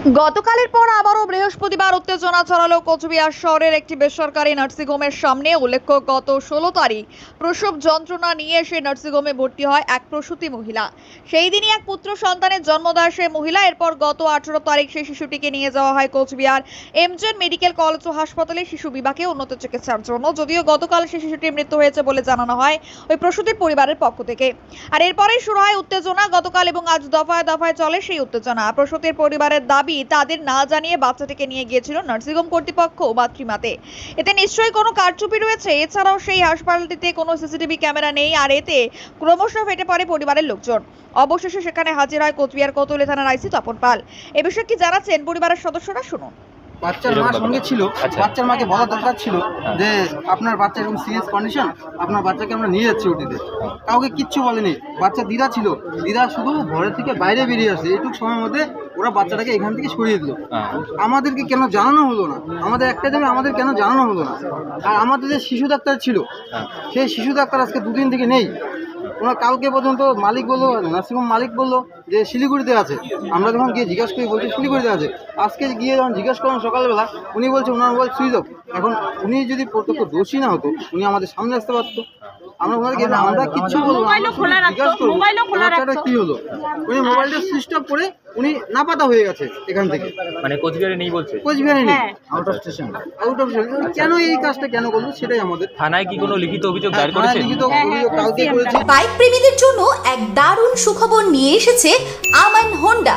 গতকালের পর আবারও বৃহস্পতিবার উত্তেজনা ছড়ালো কোচবিহার শহরের একটি বেসরকারি নার্সিংহোমের সামনে। উল্লেখ্য, গত ষোলো তারিখ প্রসব যন্ত্রণা নিয়ে এসে নার্সিংহোমে ভর্তি হয় এক প্রসূতি মহিলা। সেই দিনই এক পুত্র সন্তানের জন্ম দেয় সে মহিলা। এরপর গত আঠেরো তারিখ সেই শিশুটিকে নিয়ে যাওয়া হয় কোচবিহার। এমজেন মেডিকেল কলেজ ও হাসপাতালে শিশু বিভাগে উন্নত চিকিৎসার জন্য। যদিও গতকাল সেই শিশুটির মৃত্যু হয়েছে বলে জানানো হয় ওই প্রসূতির পরিবারের পক্ষ থেকে। আর এরপরেই শুরু হয় উত্তেজনা। গতকাল এবং আজ দফায় দফায় চলে সেই উত্তেজনা। প্রসূতির পরিবারের দাবি তাদের না জানিয়ে বাচ্চাটিকে নিয়ে গিয়েছিল নার্সিংহোম কর্তৃপক্ষ মাতৃমাতে। এতে নিশ্চয়ই কোনো কারচুপি রয়েছে। এছাড়াও সেই হাসপাতালটিতে কোনো সিসিটিভি ক্যামেরা নেই, আর এতে ক্রমশ ফেটে পড়ে পরিবারের লোকজন। অবশেষে সেখানে হাজির হয় কোচবিহার কোতলে থানার আইসি তপন পাল। এ বিষয়ে কি জানাচ্ছেন পরিবারের সদস্যরা? শুনুন। বাচ্চার মা সঙ্গে ছিল আচ্ছা। বাচ্চার মাকে বলা দরকার ছিল যে আপনার বাচ্চা এরকম সিরিয়াস কন্ডিশন আপনার বাচ্চাকে আমরা নিয়ে যাচ্ছি ওটিতে কাউকে কিচ্ছু বলেনি। বাচ্চা দিদা ছিল। দিদা শুধু ঘরের থেকে বাইরে বেরিয়ে আসে এইটুকু সময়ের মধ্যে ওরা বাচ্চাটাকে এখান থেকে সরিয়ে দিল। হ্যাঁ। আমাদেরকে কেন জানানো হলো না? আমাদের একটা দেবে আমাদের কেন জানানো হলো না? আর আমাদের যে শিশু ডাক্তার ছিল হ্যাঁ। সেই শিশু ডাক্তার আজকে দুদিন থেকে নেই। ওনার কালকে পর্যন্ত মালিক বলল, নার্সিংহোম মালিক বলল যে শিলিগুড়িতে আছে। আমরা যখন গিয়ে জিজ্ঞাসা করি, বলছি শিলিগুড়িতে আছে। আজকে গিয়ে যখন জিজ্ঞাসা করলাম সকালবেলা, উনি বলছে, ওনার মোবাইল সুইচ অফ। এখন উনি যদি প্রত্যক্ষ দোষী না হতো, উনি আমাদের সামনে আসতে পারতো। আমরা ওনাদেরকে আমরা কিচ্ছু বলব মোবাইলও খোলা রাখতো, মোবাইলও খোলা রাখতো। কি হলো? উনি মোবাইলটা সুইচ অফ করে উনি নাপাতা হয়ে গেছে এখান থেকে। মানে কোচবিহারে নেই বলছে? কোচবিহারে নেই। হ্যাঁ। Out of station out of station কেন এই কাজটা কেন করল সেটাই আমাদের। থানায় কি কোনো লিখিত অভিযোগ দায়ের থানায় লিখিত হ্যাঁ, অভিযোগ হ্যাঁ, কালকে বাইক প্রেমীদের জন্য এক দারুণ সুখবর নিয়ে এসেছে আমান হোন্ডা।